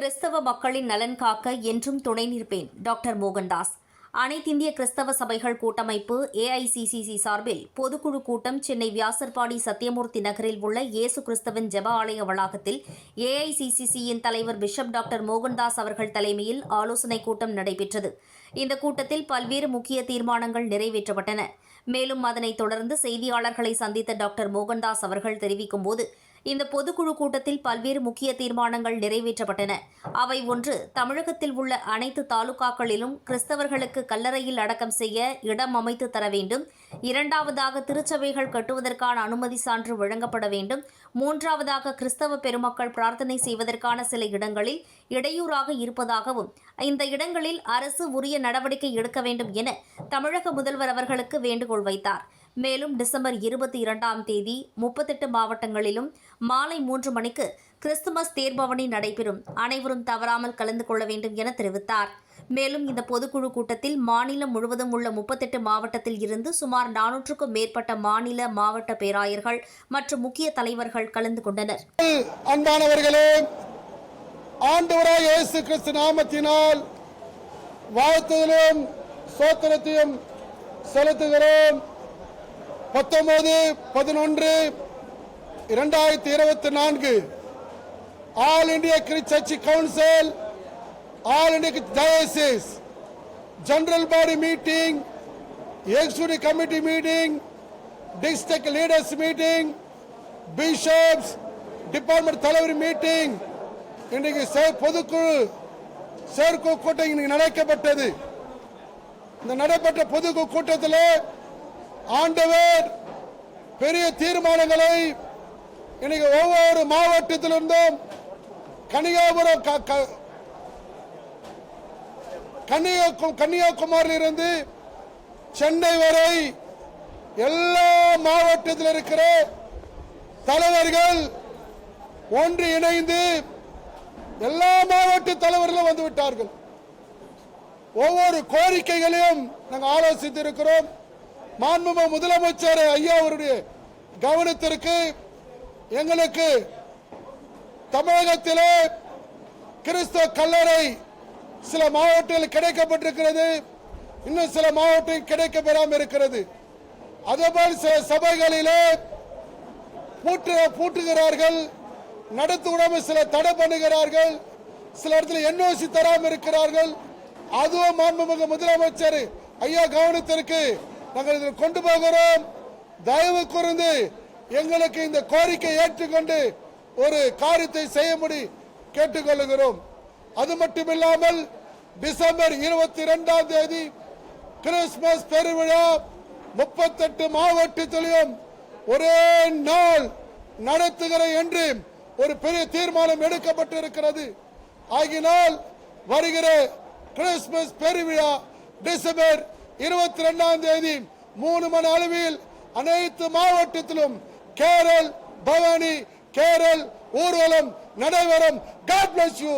கிறிஸ்தவ மக்களின் நலன் காக்க என்றும் துணை நிற்பேன் டாக்டர் மோகன்தாஸ். அனைத்திந்திய கிறிஸ்தவ சபைகள் கூட்டமைப்பு ஏஐசிசிசி சார்பில் பொதுக்குழு கூட்டம் சென்னை வியாசர்பாடி சத்தியமூர்த்தி நகரில் உள்ள இயேசு கிறிஸ்தவன் ஜெப ஆலய வளாகத்தில் ஏஐசிசிசியின் தலைவர் பிஷப் டாக்டர் மோகன்தாஸ் அவர்கள் தலைமையில் ஆலோசனைக் கூட்டம் நடைபெற்றது. இந்த கூட்டத்தில் பல்வேறு முக்கிய தீர்மானங்கள் நிறைவேற்றப்பட்டன. மேலும் அதனைத் தொடர்ந்து செய்தியாளர்களை சந்தித்த டாக்டர் மோகன்தாஸ் அவர்கள் தெரிவிக்கும்போது இந்த பொதுக்குழு கூட்டத்தில் பல்வேறு முக்கிய தீர்மானங்கள் நிறைவேற்றப்பட்டன. அவை ஒன்று தமிழகத்தில் உள்ள அனைத்து தாலுகாக்களிலும் கிறிஸ்தவர்களுக்கு கல்லறையில் அடக்கம் செய்ய இடம் அமைத்து தர வேண்டும். இரண்டாவதாக திருச்சபைகள் கட்டுவதற்கான அனுமதி சான்று வழங்கப்பட வேண்டும். மூன்றாவதாக கிறிஸ்தவ பெருமக்கள் பிரார்த்தனை செய்வதற்கான சில இடங்களில் இடையூறாக இருப்பதாகவும் இந்த இடங்களில் அரசு உரிய நடவடிக்கை எடுக்க வேண்டும் என தமிழக முதல்வர் அவர்களுக்கு வேண்டுகோள் வைத்தார். மேலும் டிசம்பர் இருபத்தி இரண்டாம் தேதி முப்பத்தெட்டு மாவட்டங்களிலும் மாலை மூன்று மணிக்கு கிறிஸ்துமஸ் தேர்பவனி நடைபெறும். அனைவரும் தவறாமல் கலந்து கொள்ள வேண்டும் என தெரிவித்தார். மேலும் இந்த பொதுக்குழு கூட்டத்தில் மாநிலம் முழுவதும் உள்ள முப்பத்தெட்டு மாவட்டத்தில் இருந்து சுமார் நானூற்றுக்கும் மேற்பட்ட மாநில மாவட்ட பேராயர்கள் மற்றும் முக்கிய தலைவர்கள் கலந்து கொண்டனர். அன்பானவர்களே ஆண்டவராய் இயேசு கிறிஸ்து நாமத்தினால் சோத்திரத்தையும் செலுத்துகிறோம். பத்தொன்பது பதினொன்று இரண்டாயிரத்தி இருபத்தி நான்கு. All India கிரிச்சர்ச்சி council All India diocese general body meeting executive committee meeting district leaders meeting bishops department தலைவர் மீட்டிங் இன்றைக்கு செ- பொதுக்குழு செயற்கை கூட்டம் இன்னைக்கு நடக்கப்பட்டது. இந்த நடைபெற்ற பொதுக்குழு கூட்டத்தில் ஆண்டவர் பெரிய தீர்மானங்களை இன்னைக்கு ஒவ்வொரு மாவட்டத்திலிருந்தும் கன்னியாகுமரம் க- கன்னியாகுமரியிலிருந்து இருந்து சென்னை வரை எல்லா மாவட்டத்தில் இருக்கிற தலைவர்கள் ஒன்று இணைந்து எல்லா மாவட்ட தலைவர்களும் வந்து விட்டார்கள். ஒவ்வொரு கோரிக்கைகளையும் நாங்கள் ஆலோசித்திருக்கிறோம். மாண்புமிகு முதலமைச்சர் ஐயா அவருடைய கவனத்திற்கு எங்களுக்கு தமிழகத்திலே கிறிஸ்தவ கல்லறை சில மாவட்டங்கள் கிடைக்கப்பட்டிருக்கிறது. இன்னும் சில மாவட்டம் கிடைக்கப்பெறாமல் இருக்கிறது. அதேபோல் சில சபைகளிலே பூட்டு பூட்டுகிறார்கள் நடத்துவிடாமல் சில தடை பண்ணுகிறார்கள் சில இடத்துல என்ஓசி தராமல் இருக்கிறார்கள். அதுவும் மாண்புமிகு முதலமைச்சர் ஐயா கவனத்திற்கு நாங்கள் இதில் கொண்டு போகிறோம். தயவு கூர்ந்து எங்களுக்கு இந்த கோரிக்கை ஏற்றுக்கொண்டு ஒரு காரியத்தை செய்யும்படி கேட்டுக்கொள்கிறோம் அது மட்டுமில்லாமல் டிசம்பர் இருபத்தி இரண்டாம் தேதி கிறிஸ்துமஸ் பெருவிழா முப்பத்தெட்டு மாவட்டத்திலும் ஒரே நாள் நடத்துகிற என்று ஒரு பெரிய தீர்மானம் எடுக்கப்பட்டிருக்கிறது. ஆகினால் வருகிற கிறிஸ்துமஸ் பெருவிழா டிசம்பர் இருபத்தி ரெண்டாம் தேதி மூணு மணி அளவில் அனைத்து மாவட்டத்திலும் கேரள் பவானி கேரள் ஊர்வலம் நடைபெறும். God bless you